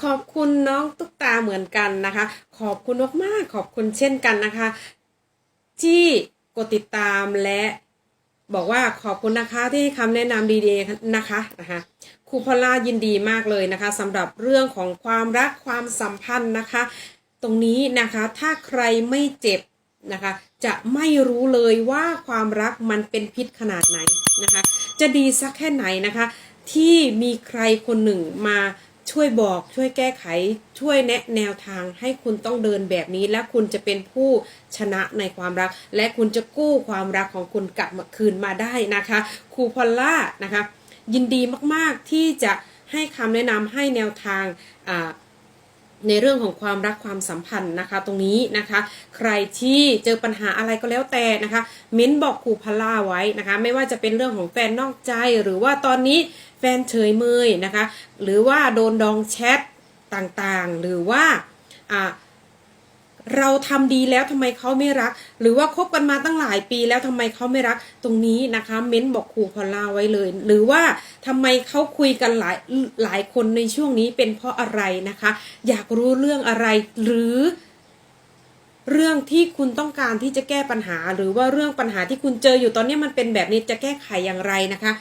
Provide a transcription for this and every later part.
ขอบคุณน้องตุ๊กตาเหมือนกันนะคะ ขอบคุณมากๆขอบคุณเช่นกันนะคะ ที่กดติดตามและบอกว่าขอบคุณนะคะที่คำแนะนำดีๆนะคะนะคะครูพอลล่ายินดีมากเลยนะคะสำหรับเรื่องของความรักความสัมพันธ์นะคะ ตรงนี้นะคะถ้าใครไม่เจ็บนะคะ จะไม่รู้เลยว่าความรักมันเป็นพิษขนาดไหนนะคะ จะดีสักแค่ไหนนะคะ ที่มีใครคนหนึ่งมา ช่วยบอกช่วยแก้ไขช่วยแนะแนวทางให้คุณต้องเดินแบบนี้ และคุณจะเป็นผู้ชนะในความรัก และคุณจะกู้ความรักของคุณกลับมาคืนมาได้นะคะครูพอลล่านะคะ ยินดีมากๆที่จะให้คำแนะนำให้แนวทางในเรื่องของความรักความสัมพันธ์นะคะ ตรงนี้นะคะ ใครที่เจอปัญหาอะไรก็แล้วแต่นะคะ เม้นบอกครูพลล่าไว้นะคะ ไม่ว่าจะเป็นเรื่องของแฟนนอกใจหรือว่าตอนนี้ แฟนเฉยเมยนะคะ หรือว่าโดนดองแชทต่างๆ หรือว่าเราทำดีแล้วทำไมเขาไม่รัก หรือว่าคบกันมาตั้งหลายปีแล้วทำไมเขาไม่รัก ตรงนี้นะคะ เม้นบอกครูพอลล่าไว้เลย หรือว่าทำไมเขาคุยกันหลายหลายคนในช่วงนี้เป็นเพราะอะไรนะคะ อยากรู้เรื่องอะไรหรือเรื่องที่คุณต้องการที่จะแก้ปัญหา หรือว่าเรื่องปัญหาที่คุณเจออยู่ตอนนี้มันเป็นแบบนี้จะแก้ไขอย่างไรนะคะ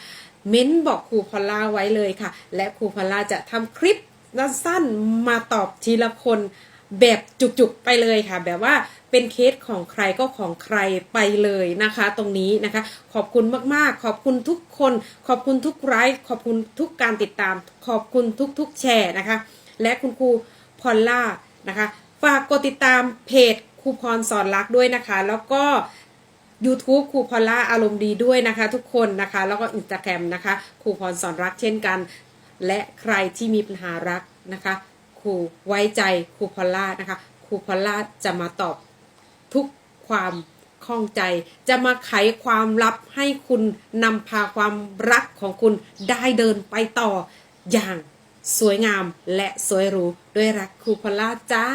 เม้นบอกครูพอลล่าไว้เลยค่ะ และครูพอลล่าจะทำคลิปสั้นๆมาตอบทีละคนแบบจุกๆไปเลยค่ะ แบบว่าเป็นเคสของใครก็ของใครไปเลยนะคะ ตรงนี้นะคะ ขอบคุณมากๆ ขอบคุณทุกคน ขอบคุณทุกไลค์ขอบคุณทุกการติดตาม ขอบคุณทุกๆแชร์นะคะ และคุณครูพอลล่านะคะ ฝากกดติดตามเพจครูพรสอนรักด้วยนะคะ แล้วก็ YouTube ครูพอล่าอารมณ์ดีด้วยนะคะ ทุกคนนะคะ แล้วก็อินสตาแกรมนะคะครูพรสอนรักเช่นกัน และใครที่มีปัญหารักนะคะครูไว้ใจครูพอล่านะคะครูพอล่าจะมาตอบทุกความข้องใจ จะมาไขความลับให้คุณนำพาความรักของคุณได้เดินไปต่ออย่างสวยงามและสวยหรูด้วยรักครูพอล่าจ้า